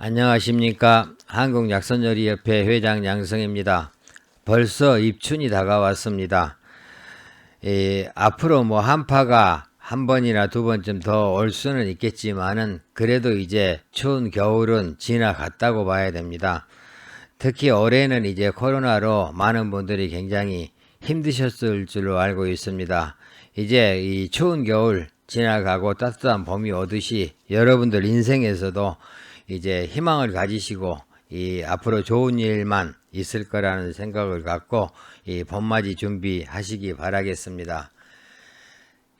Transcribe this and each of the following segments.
안녕하십니까. 한국약선요리협회 회장 양성입니다. 벌써 입춘이 다가왔습니다. 이, 앞으로 뭐 한파가 한 번이나 두 번쯤 더 올 수는 있겠지만은 그래도 이제 추운 겨울은 지나갔다고 봐야 됩니다. 특히 올해는 이제 코로나로 많은 분들이 굉장히 힘드셨을 줄로 알고 있습니다. 이제 이 추운 겨울 지나가고 따뜻한 봄이 오듯이 여러분들 인생에서도 이제 희망을 가지시고 이 앞으로 좋은 일만 있을 거라는 생각을 갖고 이 봄맞이 준비하시기 바라겠습니다.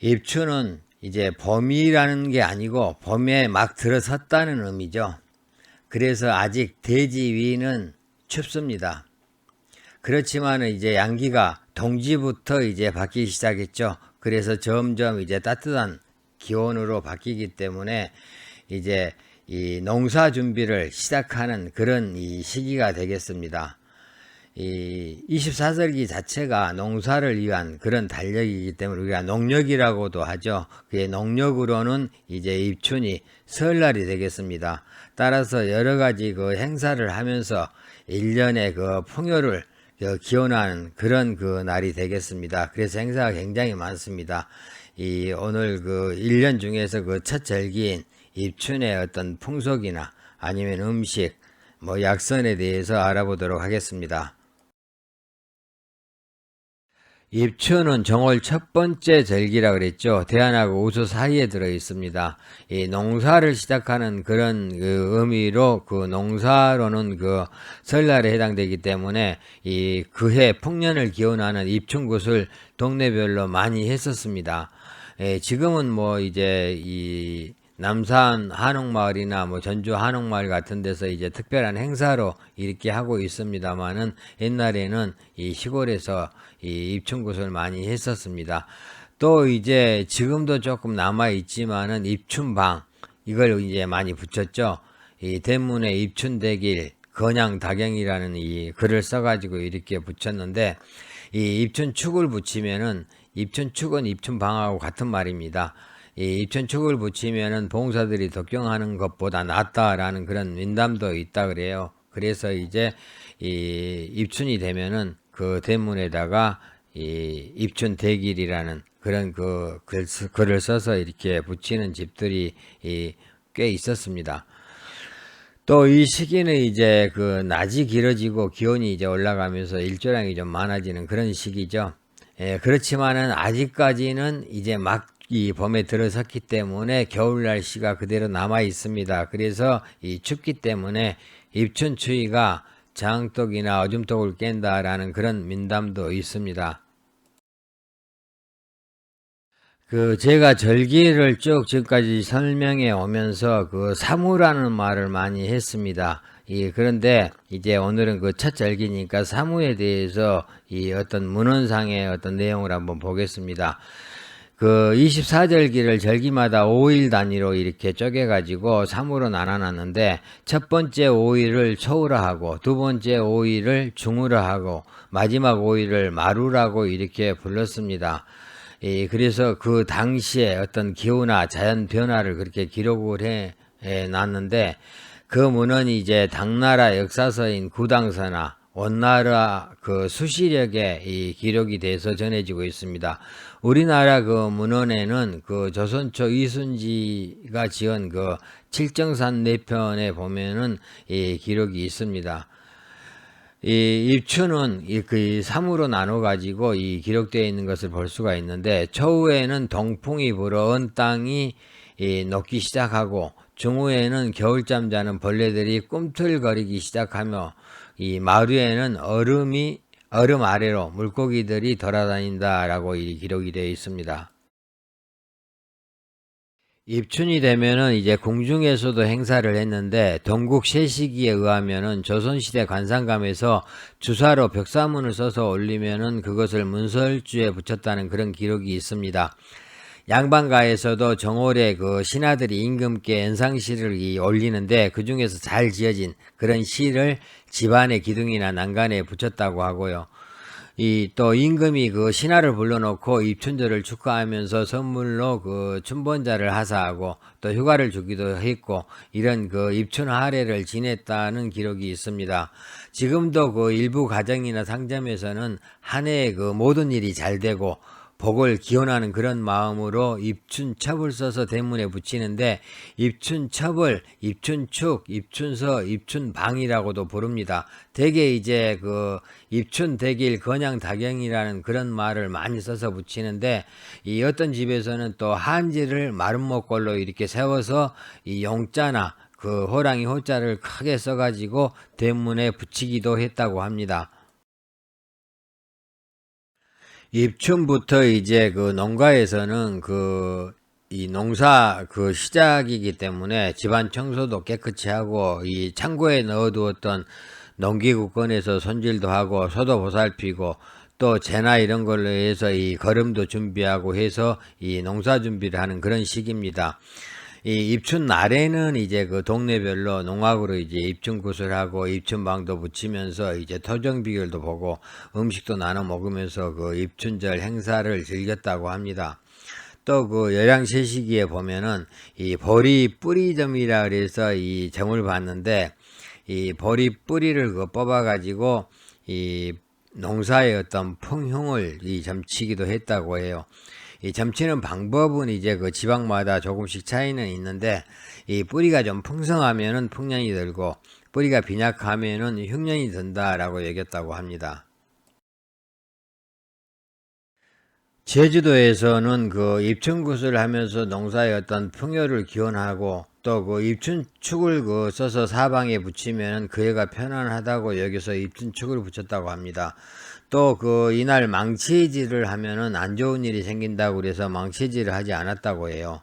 입추는 이제 봄이라는 게 아니고 봄에 막 들어섰다는 의미죠. 그래서 아직 대지 위는 춥습니다. 그렇지만 이제 양기가 동지부터 이제 바뀌기 시작했죠. 그래서 점점 이제 따뜻한 기온으로 바뀌기 때문에 이제 이 농사 준비를 시작하는 그런 이 시기가 되겠습니다. 이 24절기 자체가 농사를 위한 그런 달력이기 때문에 우리가 농력이라고도 하죠. 그의 농력으로는 이제 입춘이 설날이 되겠습니다. 따라서 여러 가지 그 행사를 하면서 일년의 그 풍요를 그 기원하는 그런 그 날이 되겠습니다. 그래서 행사가 굉장히 많습니다. 이 오늘 그 1년 중에서 그 첫 절기인 입춘의 어떤 풍속이나 아니면 음식, 뭐 약선에 대해서 알아보도록 하겠습니다. 입춘은 정월 첫 번째 절기라 그랬죠. 대안하고 우수 사이에 들어 있습니다. 이 농사를 시작하는 그런 그 의미로 그 농사로는 그 설날에 해당되기 때문에 이 그해 풍년을 기원하는 입춘굿을 동네별로 많이 했었습니다. 예, 지금은 뭐 이제 이 남산 한옥마을이나 뭐 전주 한옥마을 같은 데서 이제 특별한 행사로 이렇게 하고 있습니다만은 옛날에는 이 시골에서 이 입춘굿을 많이 했었습니다. 또 이제 지금도 조금 남아 있지만은 입춘방 이걸 이제 많이 붙였죠. 이 대문에 입춘대길 건양다경이라는 이 글을 써가지고 이렇게 붙였는데 이 입춘축을 붙이면은 입춘축은 입춘방하고 같은 말입니다. 이 입춘축을 붙이면은 봉사들이 덕경하는 것보다 낫다라는 그런 민담도 있다 그래요. 그래서 이제 이 입춘이 되면은 그 대문에다가 이 입춘 대길이라는 그런 그 글, 글을 써서 이렇게 붙이는 집들이 이 꽤 있었습니다. 또 이 시기는 이제 그 낮이 길어지고 기온이 이제 올라가면서 일조량이 좀 많아지는 그런 시기죠. 예, 그렇지만은 아직까지는 이제 막 이 봄에 들어섰기 때문에 겨울 날씨가 그대로 남아 있습니다. 그래서 이 춥기 때문에 입춘 추위가 장독이나 어줌독을 깬다라는 그런 민담도 있습니다. 그 제가 절기를 쭉 지금까지 설명해 오면서 그 사무라는 말을 많이 했습니다. 이 그런데 이제 오늘은 그 첫 절기니까 사무에 대해서 이 어떤 문헌상의 어떤 내용을 한번 보겠습니다. 그 24절기를 절기마다 5일 단위로 이렇게 쪼개가지고 3으로 나눠놨는데 첫 번째 5일을 초우라 하고 두 번째 5일을 중우라 하고 마지막 5일을 마루라고 이렇게 불렀습니다. 예, 그래서 그 당시에 어떤 기후나 자연 변화를 그렇게 기록을 해, 해 놨는데 그 문헌이 이제 당나라 역사서인 구당서나 원나라 그 수시력에 이 기록이 돼서 전해지고 있습니다. 우리나라 그 문헌에는 그 조선초 이순지가 지은 그 칠정산 내편에 보면은 이 기록이 있습니다. 이 입추는 이그 3으로 나눠 가지고 이 기록되어 있는 것을 볼 수가 있는데 초후에는 동풍이 불어 은 땅이 이 녹기 시작하고 중후에는 겨울잠 자는 벌레들이 꿈틀거리기 시작하며 이 마루에는 얼음이 얼음 아래로 물고기들이 돌아다닌다라고 이 기록이 되어 있습니다. 입춘이 되면은 이제 궁중에서도 행사를 했는데 동국 세시기에 의하면은 조선시대 관상감에서 주사로 벽사문을 써서 올리면은 그것을 문설주에 붙였다는 그런 기록이 있습니다. 양반가에서도 정월에 그 신하들이 임금께 연상시를 이 올리는데 그 중에서 잘 지어진 그런 시를 집안의 기둥이나 난간에 붙였다고 하고요. 이 또 임금이 그 신하를 불러놓고 입춘절을 축하하면서 선물로 그 춘번자를 하사하고 또 휴가를 주기도 했고 이런 그 입춘 하례를 지냈다는 기록이 있습니다. 지금도 그 일부 가정이나 상점에서는 한 해에 그 모든 일이 잘 되고 복을 기원하는 그런 마음으로 입춘첩을 써서 대문에 붙이는데 입춘첩을 입춘축, 입춘서, 입춘방이라고도 부릅니다. 대개 이제 그 입춘대길 건양다경이라는 그런 말을 많이 써서 붙이는데 이 어떤 집에서는 또 한지를 마름모꼴로 이렇게 세워서 이 용자나 그 호랑이 호자를 크게 써가지고 대문에 붙이기도 했다고 합니다. 입춘부터 이제 그 농가에서는 그 이 농사 그 시작이기 때문에 집안 청소도 깨끗이 하고 이 창고에 넣어두었던 농기구 꺼내서 손질도 하고 소도 보살피고 또 재나 이런 걸로 해서 이 거름도 준비하고 해서 이 농사 준비를 하는 그런 시기입니다. 이 입춘 날에는 이제 그 동네별로 농악으로 이제 입춘 구슬하고 입춘방도 붙이면서 이제 토정 비결도 보고 음식도 나눠 먹으면서 그 입춘절 행사를 즐겼다고 합니다. 또그 열양세 시기에 보면은 이 보리 뿌리점이라 그래서 이 점을 봤는데 이 보리 뿌리를 그 뽑아 가지고 이 농사의 어떤 풍흉을 이 점치기도 했다고 해요. 이 점치는 방법은 이제 그 지방마다 조금씩 차이는 있는데 이 뿌리가 좀 풍성하면은 풍년이 들고 뿌리가 빈약하면은 흉년이 든다라고 여겼다고 합니다. 제주도에서는 그 입춘굿을 하면서 농사의 어떤 풍요를 기원하고 또 그 입춘축을 그 써서 사방에 붙이면 그 해가 편안하다고 여기서 입춘축을 붙였다고 합니다. 또 그 이날 망치질을 하면은 안 좋은 일이 생긴다고 그래서 망치질을 하지 않았다고 해요.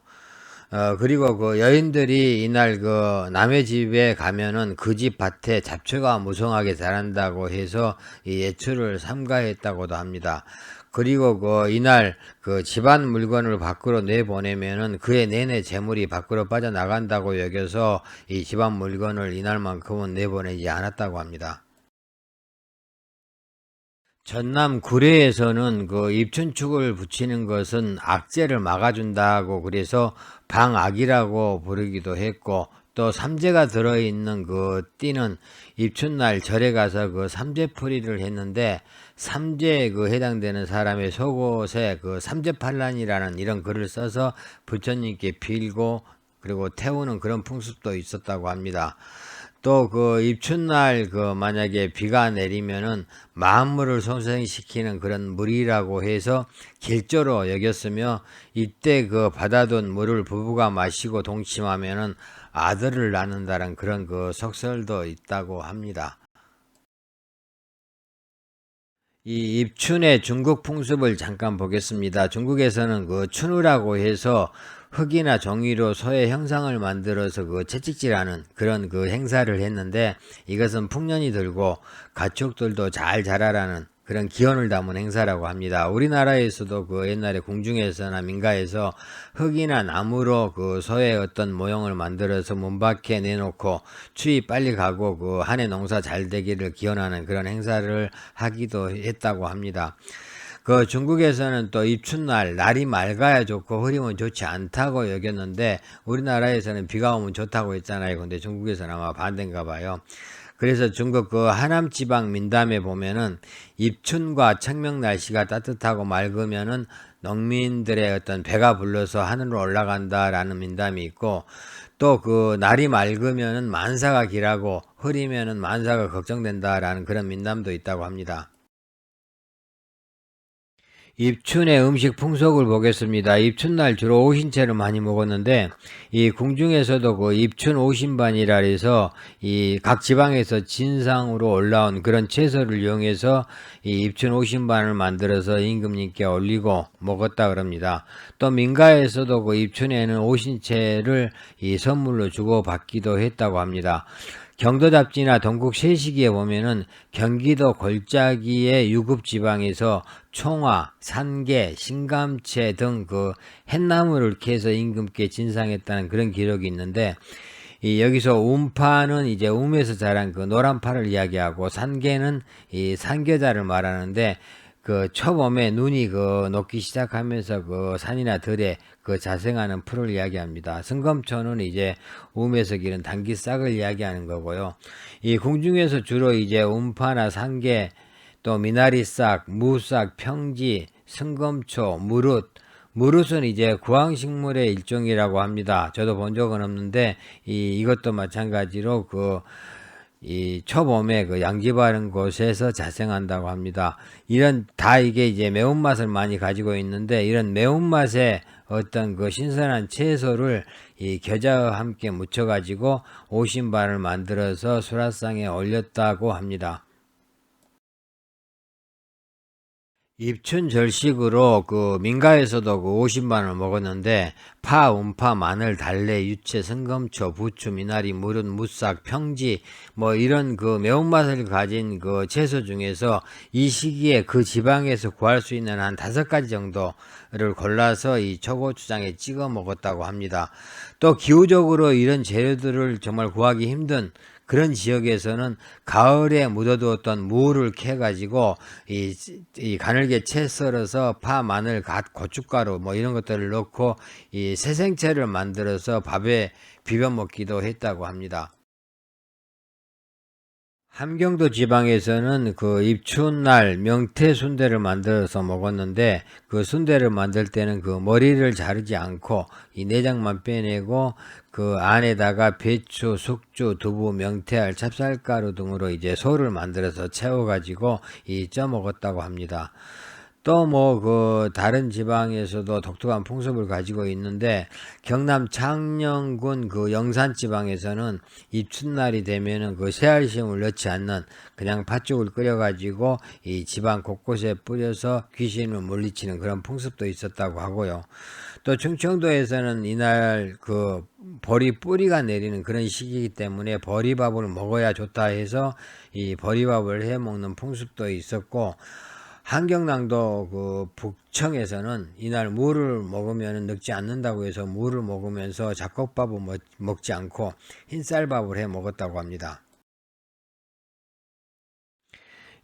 어, 그리고 그 여인들이 이날 그 남의 집에 가면은 그 집 밭에 잡초가 무성하게 자란다고 해서 이 예추를 삼가했다고도 합니다. 그리고 그 이날 그 집안 물건을 밖으로 내보내면은 그의 내내 재물이 밖으로 빠져나간다고 여겨서 이 집안 물건을 이날만큼은 내보내지 않았다고 합니다. 전남 구례에서는 그 입춘축을 붙이는 것은 악재를 막아준다고 그래서 방악이라고 부르기도 했고 또 삼재가 들어있는 그 띠는 입춘날 절에 가서 그 삼재풀이를 했는데 삼재에 그 해당되는 사람의 속옷에 그 삼재팔란이라는 이런 글을 써서 부처님께 빌고 그리고 태우는 그런 풍습도 있었다고 합니다. 또 그 입춘날 그 만약에 비가 내리면은 만물을 손생시키는 그런 물이라고 해서 길조로 여겼으며 이때 그 받아둔 물을 부부가 마시고 동침하면은 아들을 낳는다는 그런 그 속설도 있다고 합니다. 이 입춘의 중국 풍습을 잠깐 보겠습니다. 중국에서는 그 춘우라고 해서 흙이나 종이로 소의 형상을 만들어서 그 채찍질하는 그런 그 행사를 했는데 이것은 풍년이 들고 가축들도 잘 자라라는 그런 기원을 담은 행사라고 합니다. 우리나라에서도 그 옛날에 궁중에서나 민가에서 흙이나 나무로 그 소의 어떤 모형을 만들어서 문 밖에 내놓고 추위 빨리 가고 그 한해 농사 잘 되기를 기원하는 그런 행사를 하기도 했다고 합니다. 그 중국에서는 또 입춘날 날이 맑아야 좋고 흐리면 좋지 않다고 여겼는데 우리나라에서는 비가 오면 좋다고 했잖아요. 근데 중국에서는 아마 반대인가 봐요. 그래서 중국 그 하남 지방 민담에 보면은 입춘과 청명 날씨가 따뜻하고 맑으면은 농민들의 어떤 배가 불러서 하늘로 올라간다라는 민담이 있고 또 그 날이 맑으면은 만사가 길하고 흐리면은 만사가 걱정된다라는 그런 민담도 있다고 합니다. 입춘의 음식 풍속을 보겠습니다. 입춘날 주로 오신채를 많이 먹었는데 이 궁중에서도 그 입춘 오신반이라 해서 이 각 지방에서 진상으로 올라온 그런 채소를 이용해서 이 입춘 오신반을 만들어서 임금님께 올리고 먹었다 그럽니다. 또 민가에서도 그 입춘에는 오신채를 이 선물로 주고 받기도 했다고 합니다. 경도 잡지나 동국 세시기에 보면은 경기도 골짜기의 유급 지방에서 총화, 산개, 신감채 등 그 햇나무를 캐서 임금께 진상했다는 그런 기록이 있는데 이 여기서 움파는 이제 움에서 자란 그 노란 파를 이야기하고 산개는 이 산겨자를 말하는데 그 초봄에 눈이 그 녹기 시작하면서 그 산이나 들에 그 자생하는 풀을 이야기합니다. 승검초는 이제 우음에서 기른 당귀싹을 이야기하는 거고요. 이 궁중에서 주로 이제 음파나 상계 또 미나리 싹, 무싹, 평지, 승검초, 무릇 무릇은 이제 구황식물의 일종이라고 합니다. 저도 본 적은 없는데 이 이것도 마찬가지로 그 이 초봄에 그 양지 바른 곳에서 자생한다고 합니다. 이런 다 이게 이제 매운맛을 많이 가지고 있는데 이런 매운맛에 어떤 그 신선한 채소를 이 겨자와 함께 묻혀 가지고 오신반을 만들어서 수라상에 올렸다고 합니다. 입춘 절식으로 그 민가에서도 그 50만을 먹었는데 파, 음파, 마늘, 달래, 유채, 성검초, 부추, 미나리, 무릇, 무싹, 평지 뭐 이런 그 매운맛을 가진 그 채소 중에서 이 시기에 그 지방에서 구할 수 있는 한 다섯 가지 정도를 골라서 이 초고추장에 찍어 먹었다고 합니다. 또 기후적으로 이런 재료들을 정말 구하기 힘든 그런 지역에서는 가을에 묻어두었던 무를 캐가지고 이, 이 가늘게 채 썰어서 파, 마늘, 갓, 고춧가루 뭐 이런 것들을 넣고 이 새생채를 만들어서 밥에 비벼 먹기도 했다고 합니다. 함경도 지방에서는 그 입춘날 명태 순대를 만들어서 먹었는데 그 순대를 만들 때는 그 머리를 자르지 않고 이 내장만 빼내고 그 안에다가 배추, 숙주, 두부, 명태알, 찹쌀가루 등으로 이제 소를 만들어서 채워가지고 이 쪄 먹었다고 합니다. 또 뭐 그 다른 지방에서도 독특한 풍습을 가지고 있는데 경남 창녕군 그 영산 지방에서는 입춘날이 되면은 그 새알심을 넣지 않는 그냥 팥죽을 끓여 가지고 이 지방 곳곳에 뿌려서 귀신을 물리치는 그런 풍습도 있었다고 하고요. 또 충청도에서는 이날 그 벌이 뿌리가 내리는 그런 시기이기 때문에 버리밥을 먹어야 좋다 해서 이 버리밥을 해 먹는 풍습도 있었고 한경남도 그 북청에서는 이날 물을 먹으면 늙지 않는다고 해서 물을 먹으면서 잡곡밥을 먹지 않고 흰쌀밥을 해 먹었다고 합니다.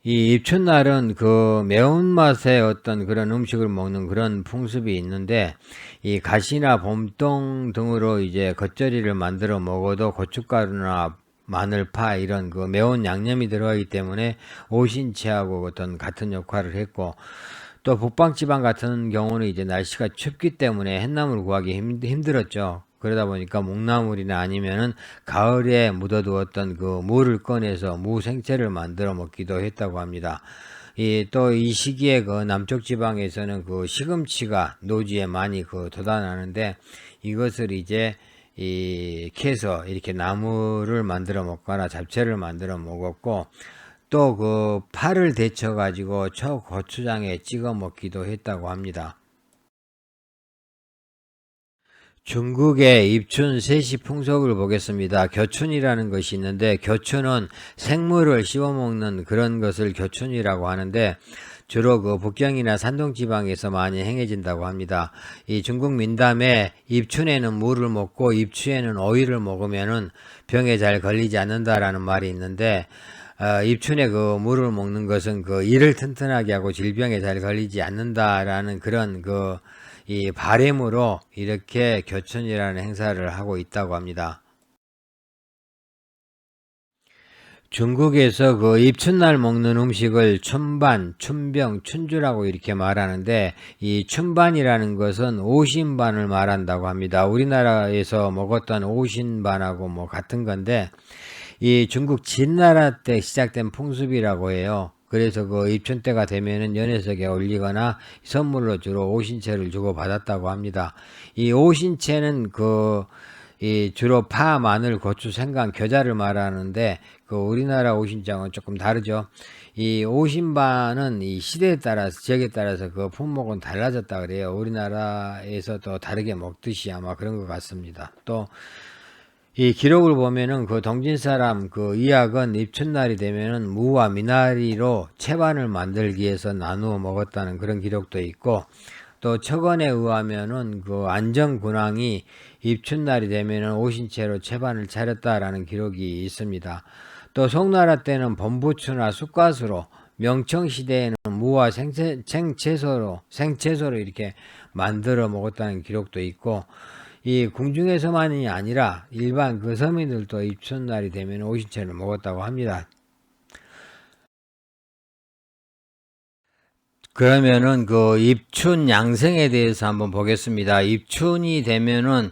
이 입춘날은 그 매운맛의 어떤 그런 음식을 먹는 그런 풍습이 있는데 이 가시나 봄동 등으로 이제 겉절이를 만들어 먹어도 고춧가루나 마늘파 이런 그 매운 양념이 들어가기 때문에 오신채하고 어떤 같은 역할을 했고 또 북방지방 같은 경우는 이제 날씨가 춥기 때문에 햇나물 구하기 힘들었죠. 그러다 보니까 목나물이나 아니면은 가을에 묻어두었던 그 무를 꺼내서 무 생채를 만들어 먹기도 했다고 합니다. 이 또 이 시기에 그 남쪽 지방에서는 그 시금치가 노지에 많이 그 돋아나는데 이것을 이제 이 캐서 이렇게 나무를 만들어 먹거나 잡채를 만들어 먹었고 또 그 파를 데쳐 가지고 초 고추장에 찍어 먹기도 했다고 합니다. 중국의 입춘 세시 풍속을 보겠습니다. 교춘이라는 것이 있는데 교춘은 생물을 씹어먹는 그런 것을 교춘이라고 하는데 주로 그 북경이나 산동 지방에서 많이 행해진다고 합니다. 이 중국 민담에 입춘에는 물을 먹고 입추에는 오이를 먹으면은 병에 잘 걸리지 않는다라는 말이 있는데 어, 입춘에 그 물을 먹는 것은 그 이를 튼튼하게 하고 질병에 잘 걸리지 않는다라는 그런 그 이 바램으로 이렇게 교춘이라는 행사를 하고 있다고 합니다. 중국에서 그 입춘날 먹는 음식을 춘반, 춘병, 춘주라고 이렇게 말하는데 이 춘반이라는 것은 오신반을 말한다고 합니다. 우리나라에서 먹었던 오신반하고 뭐 같은 건데 이 중국 진나라 때 시작된 풍습이라고 해요. 그래서 그 입춘 때가 되면은 연회석에 올리거나 선물로 주로 오신채를 주고 받았다고 합니다. 이 오신채는 그 이 주로 파, 마늘, 고추, 생강, 겨자를 말하는데 그 우리나라 오신장은 조금 다르죠. 이 오신반은 이 시대에 따라서 지역에 따라서 그 품목은 달라졌다 그래요. 우리나라에서 도 다르게 먹듯이 아마 그런 것 같습니다. 또 이 기록을 보면은 그 동진 사람 그 이약은 입춘날이 되면은 무와 미나리로 채반을 만들기 위해서 나누어 먹었다는 그런 기록도 있고 또 척언에 의하면은 그 안정군왕이 입춘날이 되면은 오신 채로 채반을 차렸다라는 기록이 있습니다. 또 송나라 때는 범부추나 쑥갓으로 명청 시대에는 무와 생채, 생채소로 생채소로 이렇게 만들어 먹었다는 기록도 있고 이 궁중에서만이 아니라 일반 그 서민들도 입춘날이 되면 오신채를 먹었다고 합니다. 그러면은 그 입춘 양생에 대해서 한번 보겠습니다. 입춘이 되면은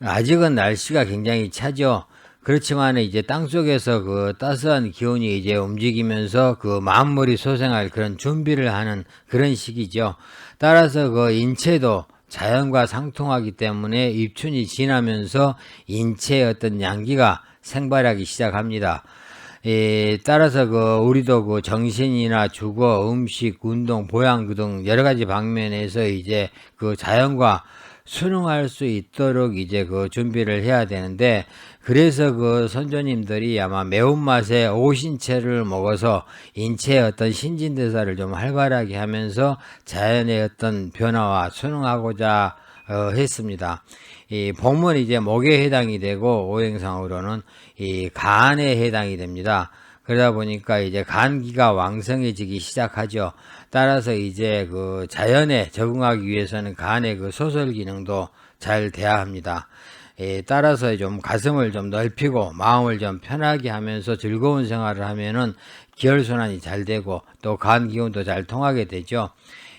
아직은 날씨가 굉장히 차죠. 그렇지만 이제 땅 속에서 그 따스한 기온이 이제 움직이면서 그 만물이 소생할 그런 준비를 하는 그런 시기죠. 따라서 그 인체도 자연과 상통하기 때문에 입춘이 지나면서 인체의 어떤 양기가 생발하기 시작합니다. 에 따라서 그 우리도 그 정신이나 주거, 음식, 운동, 보양 등 여러 가지 방면에서 이제 그 자연과 순응할 수 있도록 이제 그 준비를 해야 되는데 그래서 그 선조님들이 아마 매운맛에 오신채를 먹어서 인체의 어떤 신진대사를 좀 활발하게 하면서 자연의 어떤 변화와 순응하고자 어, 했습니다. 이 봄은 이제 목에 해당이 되고 오행상으로는 이 간에 해당이 됩니다. 그러다 보니까 이제 간기가 왕성해지기 시작하죠. 따라서 이제 그 자연에 적응하기 위해서는 간의 그 소설 기능도 잘 돼야 합니다. 에 따라서 좀 가슴을 좀 넓히고 마음을 좀 편하게 하면서 즐거운 생활을 하면은 기혈순환이 잘 되고 또 간 기운도 잘 통하게 되죠.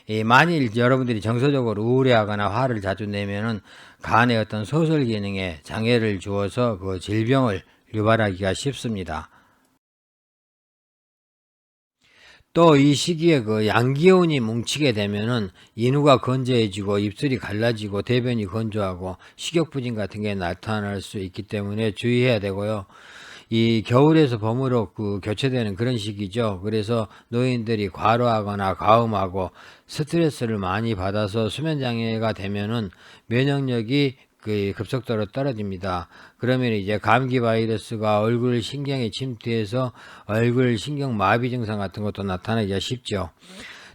이 만일 여러분들이 정서적으로 우울해하거나 화를 자주 내면은 간의 어떤 소설 기능에 장애를 주어서 그 질병을 유발하기가 쉽습니다. 또 이 시기에 그 양기운이 뭉치게 되면은 인후가 건조해지고 입술이 갈라지고 대변이 건조하고 식욕부진 같은 게 나타날 수 있기 때문에 주의해야 되고요. 이 겨울에서 봄으로 그 교체되는 그런 시기죠. 그래서 노인들이 과로하거나 과음하고 스트레스를 많이 받아서 수면 장애가 되면은 면역력이 그 급속도로 떨어집니다. 그러면 이제 감기 바이러스가 얼굴 신경에 침투해서 얼굴 신경 마비 증상 같은 것도 나타나기가 쉽죠.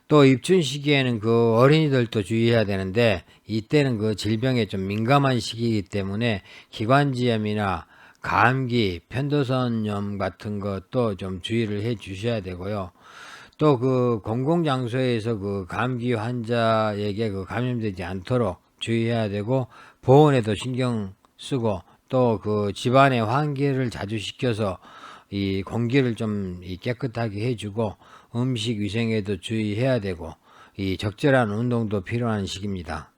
또 입춘 시기에는 그 어린이들도 주의해야 되는데 이때는 그 질병에 좀 민감한 시기이기 때문에 기관지염이나 감기, 편도선염 같은 것도 좀 주의를 해 주셔야 되고요. 또 그 공공장소에서 그 감기 환자에게 그 감염되지 않도록 주의해야 되고 보온에도 신경 쓰고 또 그 집안의 환기를 자주 시켜서 이 공기를 좀 깨끗하게 해주고 음식 위생에도 주의해야 되고 이 적절한 운동도 필요한 시기입니다.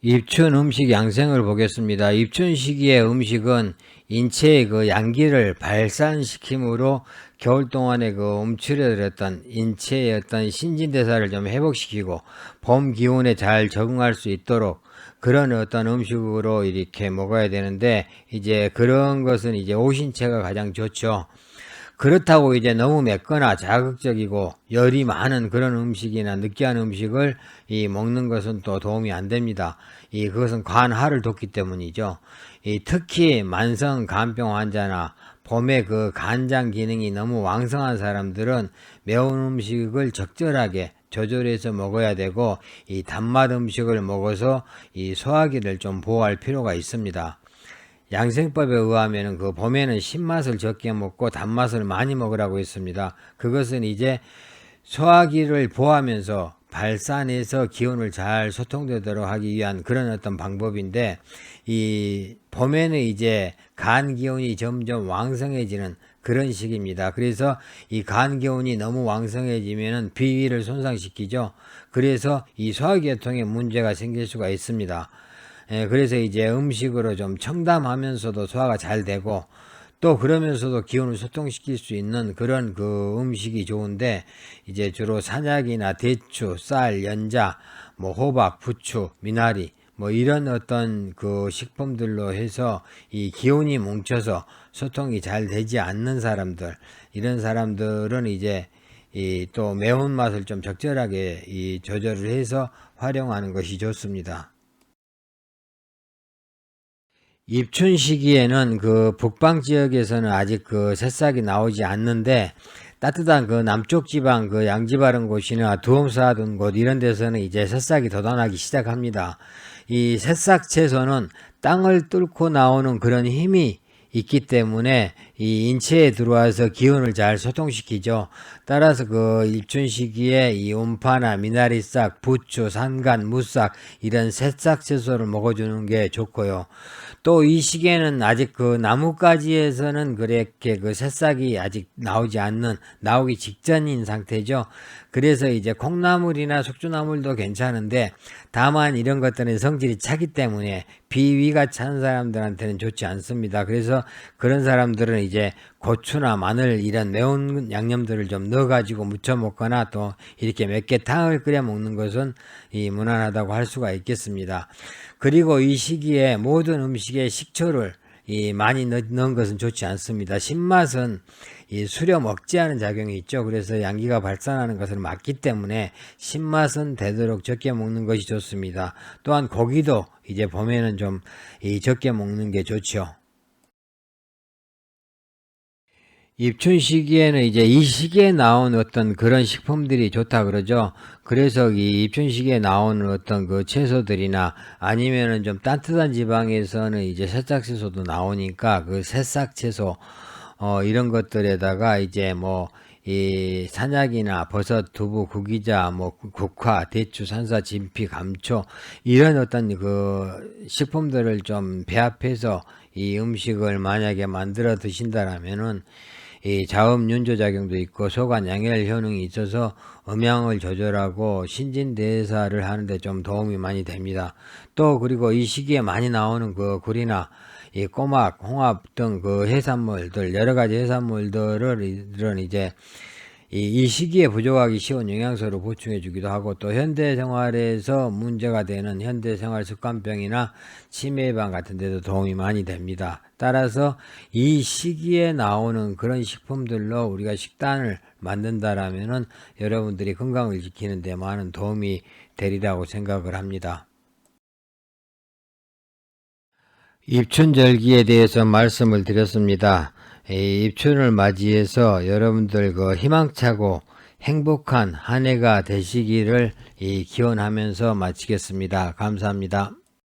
입춘 음식 양생을 보겠습니다. 입춘 시기의 음식은 인체의 그 양기를 발산시킴으로 겨울 동안에 그 움츠려들었던 인체의 어떤 신진대사를 좀 회복시키고 봄 기온에 잘 적응할 수 있도록 그런 어떤 음식으로 이렇게 먹어야 되는데 이제 그런 것은 이제 오신체가 가장 좋죠. 그렇다고 이제 너무 맵거나 자극적이고 열이 많은 그런 음식이나 느끼한 음식을 이 먹는 것은 또 도움이 안 됩니다. 이 그것은 관하를 돕기 때문이죠. 이 특히 만성 간병 환자나 봄에 그 간장 기능이 너무 왕성한 사람들은 매운 음식을 적절하게 조절해서 먹어야 되고 이 단맛 음식을 먹어서 이 소화기를 좀 보호할 필요가 있습니다. 양생법에 의하면 그 봄에는 신맛을 적게 먹고 단맛을 많이 먹으라고 했습니다. 그것은 이제 소화기를 보하면서 발산해서 기운을 잘 소통되도록 하기 위한 그런 어떤 방법인데 이 봄에는 이제 간 기운이 점점 왕성해지는 그런 시기입니다. 그래서 이 간 기운이 너무 왕성해지면은 비위를 손상시키죠. 그래서 이 소화계통에 문제가 생길 수가 있습니다. 예, 그래서 이제 음식으로 좀 청담하면서도 소화가 잘 되고 또 그러면서도 기운을 소통시킬 수 있는 그런 그 음식이 좋은데 이제 주로 산약이나 대추, 쌀, 연자, 뭐 호박, 부추, 미나리 뭐 이런 어떤 그 식품들로 해서 이 기운이 뭉쳐서 소통이 잘 되지 않는 사람들 이런 사람들은 이제 이 또 매운맛을 좀 적절하게 이 조절을 해서 활용하는 것이 좋습니다. 입춘 시기에는 그 북방 지역에서는 아직 그 새싹이 나오지 않는데 따뜻한 그 남쪽 지방 그 양지 바른 곳이나 두엄사든 곳 이런 데서는 이제 새싹이 돋아나기 시작합니다. 이 새싹 채소는 땅을 뚫고 나오는 그런 힘이 있기 때문에 이 인체에 들어와서 기운을 잘 소통시키죠. 따라서 그 입춘 시기에 이 음파나 미나리싹, 부추, 산간, 무싹 이런 새싹 채소를 먹어주는 게 좋고요. 또 이 시기에는 아직 그 나뭇가지에서는 그렇게 그 새싹이 아직 나오지 않는 나오기 직전인 상태죠. 그래서 이제 콩나물이나 숙주나물도 괜찮은데 다만 이런 것들은 성질이 차기 때문에 비위가 찬 사람들한테는 좋지 않습니다. 그래서 그런 사람들은 이제 고추나 마늘 이런 매운 양념들을 좀 넣어가지고 무쳐 먹거나 또 이렇게 맵게 탕을 끓여 먹는 것은 이 무난하다고 할 수가 있겠습니다. 그리고 이 시기에 모든 음식에 식초를 이 많이 넣, 넣은 것은 좋지 않습니다. 신맛은 이 먹지 않은 작용이 있죠. 그래서 양기가 발산하는 것을 막기 때문에 신맛은 되도록 적게 먹는 것이 좋습니다. 또한 고기도 이제 봄에는 좀이 적게 먹는 게 좋죠. 입춘 시기에는 이제 이 시기에 나온 어떤 그런 식품들이 좋다 그러죠. 그래서 이 입춘 시기에 나오는 어떤 그 채소들이나 아니면은 좀 따뜻한 지방에서는 이제 새싹 채소도 나오니까 그 새싹 채소 어 이런 것들에다가 이제 뭐 이 산약이나 버섯, 두부, 구기자, 뭐 국화, 대추, 산사, 진피, 감초 이런 어떤 그 식품들을 좀 배합해서 이 음식을 만약에 만들어 드신다라면은 이 자음 윤조 작용도 있고 소관 양혈 효능이 있어서 음양을 조절하고 신진 대사를 하는데 좀 도움이 많이 됩니다. 또 그리고 이 시기에 많이 나오는 그 굴이나 이 꼬막, 홍합 등 그 해산물들 여러 가지 해산물들을 이제 이, 이 시기에 부족하기 쉬운 영양소를 보충해 주기도 하고 또 현대 생활에서 문제가 되는 현대 생활 습관병이나 치매 예방 같은 데도 도움이 많이 됩니다. 따라서 이 시기에 나오는 그런 식품들로 우리가 식단을 만든다라면은 여러분들이 건강을 지키는 데 많은 도움이 되리라고 생각을 합니다. 입춘절기에 대해서 말씀을 드렸습니다. 이 입춘을 맞이해서 여러분들 그 희망차고 행복한 한 해가 되시기를 이 기원하면서 마치겠습니다. 감사합니다.